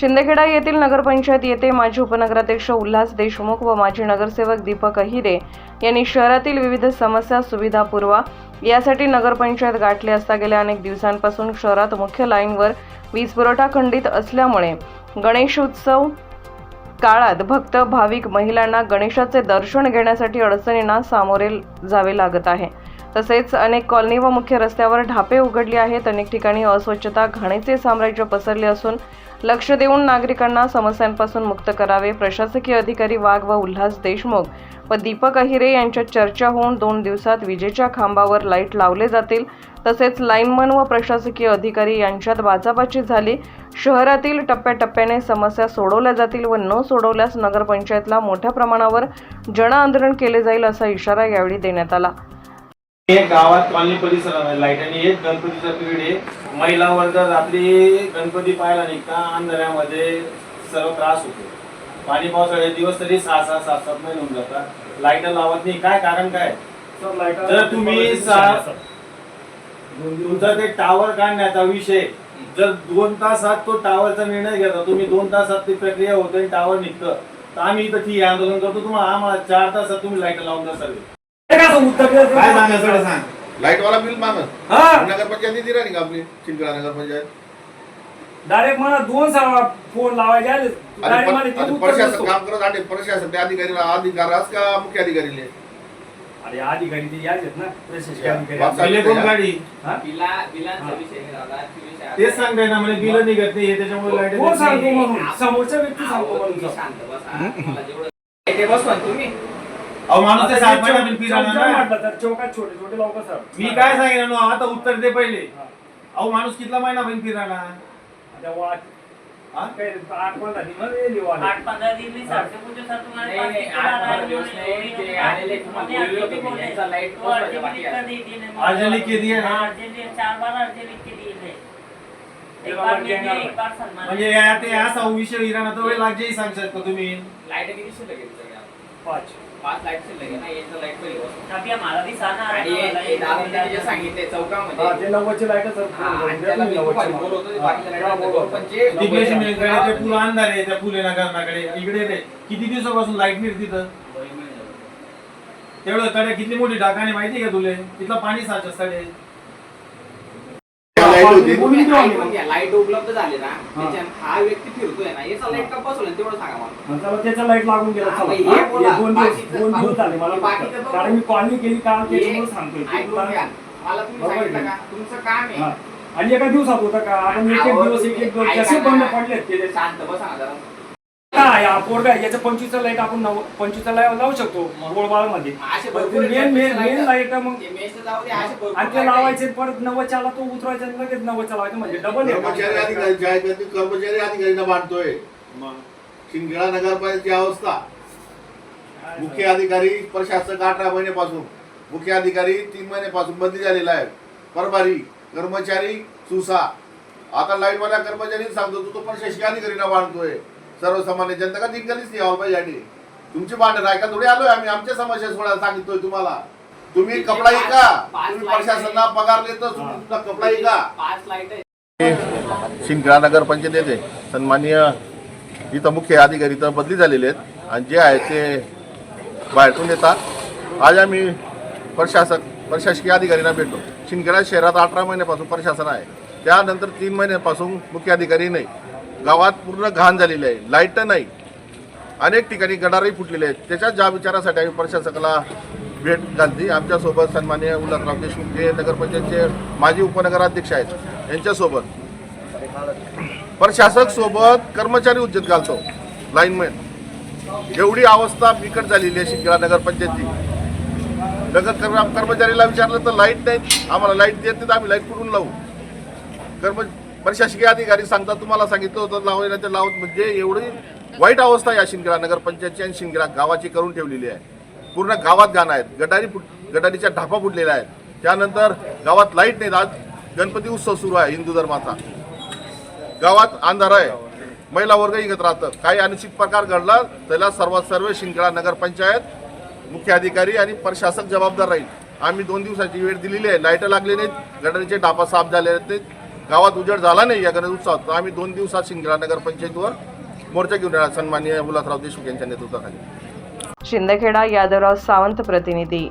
शिंदेखेडा येथील नगरपंचायत येथे माजी उपनगराध्यक्ष उल्हास देशमुख व माजी नगरसेवक दीपक अहिरे यांनी शहरातील विविध समस्या सुविधा पुरवा. यासाठी नगरपंचायत गाठले असता गेल्या अनेक दिवसांपासून शहरात मुख्य लाईनवर वीज पुरवठा खंडित असल्यामुळे गणेशोत्सव काळात भक्त भाविक महिलांना गणेशाचे दर्शन घेण्यासाठी अडचणींना सामोरे जावे लागत आहे. तसेच अनेक कॉलनी व मुख्य रस्त्यावर ढापे उघडली आहेत. अनेक ठिकाणी अस्वच्छता घाणीचे साम्राज्य पसरले असून लक्ष देऊन नागरिकांना समस्यांपासून मुक्त करावे. प्रशासकीय अधिकारी वाघ व उल्हास देशमुख व दीपक अहिरे यांच्यात चर्चा होऊन दोन दिवसात विजेच्या खांबावर लाइट लावले जातील. तसेच लाईनमन व प्रशासकीय अधिकारी यांच्यात बाचाबाची झाली. शहरातील टप्प्याटप्प्याने समस्या सोडवल्या जातील व न सोडवल्यास नगरपंचायतला मोठ्या प्रमाणावर जनआंदोलन केले जाईल असा इशारा यावेळी देण्यात आला. गावात कॉलनी परिसरामध्ये लाइट आणि एक गणपतीचा पिरियड आहे. महिला वर्ग रात्री गणपती पाहायला निघता अंधाऱ्यामध्ये सर्व त्रास होतो. पाणी पावसाळे दिवस तरी सहा सहा सात सात महिने होऊन जातात. लाइट लावत नाही. काय कारण काय? जर तुम्ही सा- तुमचा ते टावर काढण्याचा विषय. जर दोन तासात तो टावरचा निर्णय घेता तुम्ही दोन तासात ती प्रक्रिया होते आणि टावर निघतं. तर आम्ही इथं ठीक आंदोलन करतो. तुम्हाला आम्हाला चार तासात तुम्ही लाइट लावून द्या सर्व. काय सांग. लाइट वाला बिल मागत हा. नगरपंचायत दिली नाही का आपली. चिंचळा नगरपंचायत. डायरेक्ट मला दोन सहा फोन लावायचे. आले आणि डायरेक्ट मला पर- इथे आणि उत्तर प्रशासन नसतो. काम करत आणि प्रशासन त्या अधिकारीला अधिकार आज का मुख्य अधिकारीले? अरे अधिकारी ते यायचेत ना. प्रशासकीय या, अधिकारी. वापसा- पहिले कोण गाडी? हा? बिला बिलांचा विषय निघाला विषय तेच सांगताय ना म्हणजे बिल निघत नाही त्याच्यामुळे लाइट कोण सांगतो म्हणून? समोरच्या व्यक्ती सांगतो म्हणून बसा. मला जेवढं ते बसवा ना तुम्ही. अहो माणूस ते बिल चौकात तर छोटे छोटे लोक सर मी काय सांगितलं ना आता उत्तर दे पहिले अहो माणूस कितला महिना बिल फिरायला आता वाट हा? काय आठ पंधरा दिवसमध्ये लिहू आले. आठ पंधरा दिन में सबसे पूछो सर तुम्हारे नहीं, पास नहीं, कितना आठ आ रहा है? पंद्रह दिवस उन्होंने- नहीं, उन्होंने ये आने ले उन्होंने तुम्हारे अर्जी बोलियो भी तो बाकी है। ने? हाँ, चार बार एक तेरा बार एक बार म्हणजे या ते असा विषय इराणा तो वेळ लागजे सांगशात का तुम्ही लाइट किती शिल्लक आहे तुझ्याकडे? पाच पाच लाइट शिल्लक आहे ना याचं लाइट पहिली बसवा. अभी हमारा भी साना आ आणि हे- हे दादांनी जे सांगितले हा, चौकामध्ये ते नव्वदची लाइट सर हा, आणि त्याला मी दुपारी बोलवतो ते बाकीच्या हा, लाइट बोलवतो. पण जे डिप्लेशन मिळकडे ते फुलं अंधार आहे त्या फुले नगरनाकडे इकडे ते. किती दिवसापासून लाइट नाही तिथं? तेवढं कडे किती मोठी डाकाने माहिती का तुले? तिथला पाणी साच असताडे लाइट होती. घ्या, उपलब्ध झाली ना. त्याच्यात हा व्यक्ती फिरतोय ना. याचा लाइट का बसवला. तेवढं सांगा मला. मग चला त्याचा लाइट लागून गेला. हा, चला. मग हे हा, बोला. हे दोन दिवस बाकीचं दोन दिवस. झाले मला फक्त. कारण मी कॉलनी केली. काल हे त्याच्यामुळे सांगतोय. ऐकून घ्या. मला तुम्ही बरोबर सांगितलं आहे. का? तुमचं काम आहे. हा. आणि एका दिवसात होतं का? आपण एक एक दिवस एक एक दिवस कसे. बंद पडलेत ते? शांत बसा ना जरा. काय हा पोरगा आहे, याचं पंचवीसचा लाइट आपण नव लावू शकतो गोळबाळमध्ये असे भरपूर आहेत. मेन मेन मेन लाइट मग ते मेसचं जाऊ दे, असे भरपूर आणि ते आहे. लावायचे परत तो उतरवायचा आणि लगेच लावायचं म्हणजे डबल कर्मचारी अधिकारी जे आहेत ते कर्मचारी अधिकारीना बांधतोय. शिंदखेडा नगरपालिकेची अवस्था. मुख्य अधिकारी प्रशासक अठरा महिन्यापासून. मुख्य अधिकारी तीन महिन्यापासून बदली झालेला आहे. प्रभारी कर्मचारी सुसा आता लाइट वाल्या कर्मचारी सांगतो तू तो प्रशासकीय अधिकारीना बांधतोय. सर्वसामान्य जनता का जिंकलीच नाही यावं पाहिजे आणि तुमची भांडण ऐका थोडी आलोय आम्ही. आमच्या समस्या सोडायला सांगितलोय तुम्हाला. तुम्ही कपडा इका. तुम्ही प्रशासनाला पगार देतो तुमचा कपडा इका. पाच लाइट आहे. शिंदखेडा नगरपंचायत येते सन्माननीय इथं मुख्य अधिकारी इथं बदली झालेले आहेत आणि जे आहेत ते बाहेरून येतात. आज आम्ही प्रशासक प्रशासकीय अधिकाऱ्यांना भेटलो. शिंदखेडा शहरात अठरा महिन्यापासून प्रशासन आहे. त्यानंतर तीन महिन्यापासून मुख्य अधिकारी नाही. गावात पूर्ण घाण झालेली आहे. लाइट नाही. अनेक ठिकाणी गडारही फुटलेले आहेत. त्याच्या ज्या विचारासाठी आम्ही प्रशासकाला भेट घालती आमच्यासोबत सन्मान्य उल्हासराव देशमुख जे नगरपंचायतचे माजी उपनगराध्यक्ष आहेत. यांच्यासोबत प्रशासक सोबत कर्मचारी उज्जत घालतो. लाईनमॅन एवढी अवस्था बिकट झालेली आहे शिंदखेडा नगरपंचायतची. नगर कर्मचारीला विचारलं तर लाइट नाही आम्हाला लाइट देत नाही तर आम्ही लाइट कुठून लावू? कर्म प्रशासकीय अधिकारी सांगतात तुम्हाला सांगितलं होतं लावायला ते लावत म्हणजे एवढी वाईट अवस्था या शिंदगिरा नगरपंचायतची आणि शिंदगिरा गावाची करून ठेवलेली आहे. पूर्ण गावात गाणं आहेत. गटारी फुट गटारीच्या ढापा फुटलेल्या आहेत. त्यानंतर गावात लाइट नाहीत आज. गणपती उत्सव सुरू आहे हिंदू धर्माचा. गावात अंधार आहे. महिला वर्ग इकत राहतं काही अनुचित प्रकार घडला त्याला सर्वात सर्व शिंदखेडा नगरपंचायत मुख्य अधिकारी आणि प्रशासक जबाबदार राहील. आम्ही दोन दिवसाची वेळ दिलेली आहे. लाइट लागली नाहीत. गटारीचे डापा साफ झाले आहेत गावात उजेड झाला नाही या गणेश उत्सवात. तर आम्ही दोन दिवसात शिंदखेडा नगरपंचायतीवर मोर्चा घेऊन येणार सन्माननीय उल्हासराव देशमुख यांच्या नेतृत्वाखाली. शिंदखेडा यादवराव सावंत प्रतिनिधी.